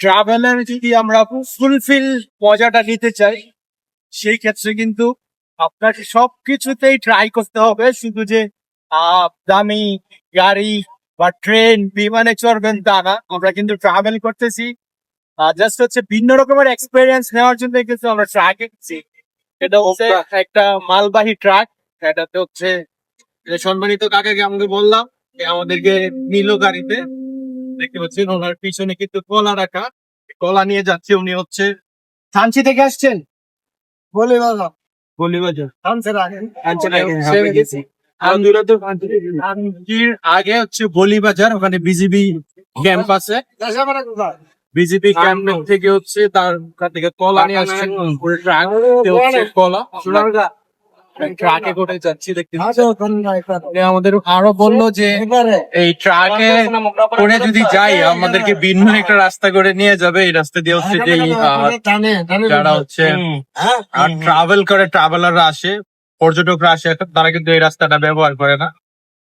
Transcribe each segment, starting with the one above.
Traveller যদি আমরা fulfil মজাটা নিতে চাই, সেই ক্ষেত্রে কিন্তু আপনাকে সবকিছুতেই ট্রাই করতে হবে। শুধু যে দামি গাড়ি বা ট্রেন বিমানে চড়বেন তা না। আমরা কিন্তু ট্রাভেল করতেছি। জাস্ট হচ্ছে ভিন্ন রকমের এক্সপিরিয়েন্স নেওয়ার জন্য কিন্তু আমরা ট্রাক এসেছি এটা হচ্ছে একটা মালবাহী ট্রাক এটাতে হচ্ছে, সম্মানিত কাকাকে আমাকে বললাম আমাদেরকে নিল গাড়িতে। দেখতে পাচ্ছেন ওনার পিছনে কিন্তু কলা রাখা। কলা নিয়ে যাচ্ছে উনি হচ্ছে থানচি থেকে আসছেন? আগে হচ্ছে বলি বাজার ওখানে বিজিবি ক্যাম্প আছে। বিজেপি ক্যাম্প থেকে হচ্ছে তার থেকে কলা নিয়ে আসছেন। কলা। ট্রাকে করে যাচ্ছি দেখতে আমাদের আরও বলল যে এই ট্রাকে করে যদি যাই আমাদেরকে ভিন্ন একটা রাস্তা করে নিয়ে যাবে এই রাস্তা দিয়ে হচ্ছে যে যারা হচ্ছে আর ট্রাভেল করে ট্রাভেলাররা আসে পর্যটকরা আসে তারা কিন্তু এই রাস্তাটা ব্যবহার করে না।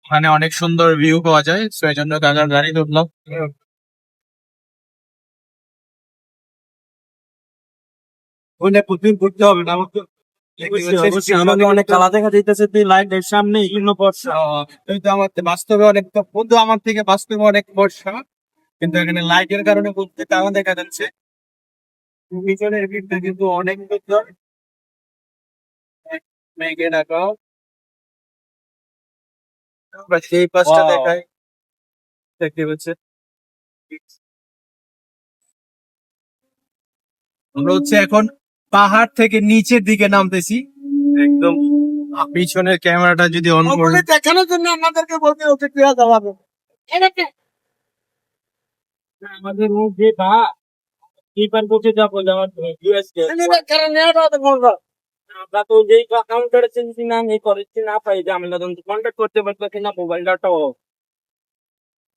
ওখানে অনেক সুন্দর ভিউ পাওয়া যায় তো এই জন্য কাকার গাড়ি ধরলাম ওখানে প্রতিদিন ঘুরতে হবে না আমাকে আমাকে অনেক কালা দেখা যাইতেছে তুই সামনে শূন্য পড়ছে এই তো আমার বাস্তবে অনেক বন্ধু আমার থেকে বাস্তবে অনেক বর্ষা। কিন্তু এখানে লাইটের কারণে বলতে তাও দেখা যাচ্ছে। পিছনের ভিড়টা কিন্তু অনেক সুন্দর। মেঘে ঢাকা আমরা সেই পাশটা দেখাই। দেখতে পাচ্ছেন? আমরা হচ্ছে এখন পাহাড় থেকে নিচের দিকে নামতেছি। একদম পিছনের ক্যামেরাটা যদি অন করে। দেখানোর জন্য আমাদেরকে বলতে ওকে ক্রিয়া দেওয়াবে আমাদের বা কিপার বসে যাব যাওয়ার ইউএস কে। আমরা তো যেই কাউন্টারে চিনছি না এই করেছি না পাই যে আমরা তখন কন্ট্যাক্ট করতে পারব কিনা মোবাইলটা তো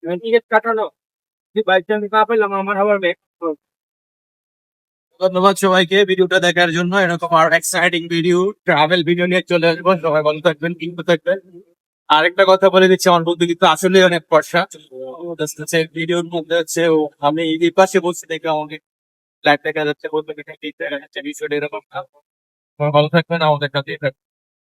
টিকিট কাটানো। বাইক না পেলাম আমার আবার ব্যাগ ধন্যবাদ সবাইকে ভিডিওটা দেখার জন্য। এরকম আর এক্সাইটিং ভিডিও ট্রাভেল ভিডিও নিয়ে চলে আসব। সবাই ভালো থাকবেন কিন্তু থাকবেন। আরেকটা কথা বলে দিচ্ছি, আমার বন্ধু কিন্তু আসলে অনেক পয়সা ভিডিওর মধ্যে হচ্ছে আমি এই পাশে বসে দেখে আমাকে লাইভ দেখা যাচ্ছে বলতে দেখা যাচ্ছে বিষয়টা এরকম। ভালো থাকবেন, আমাদের কাছে থাকবেন।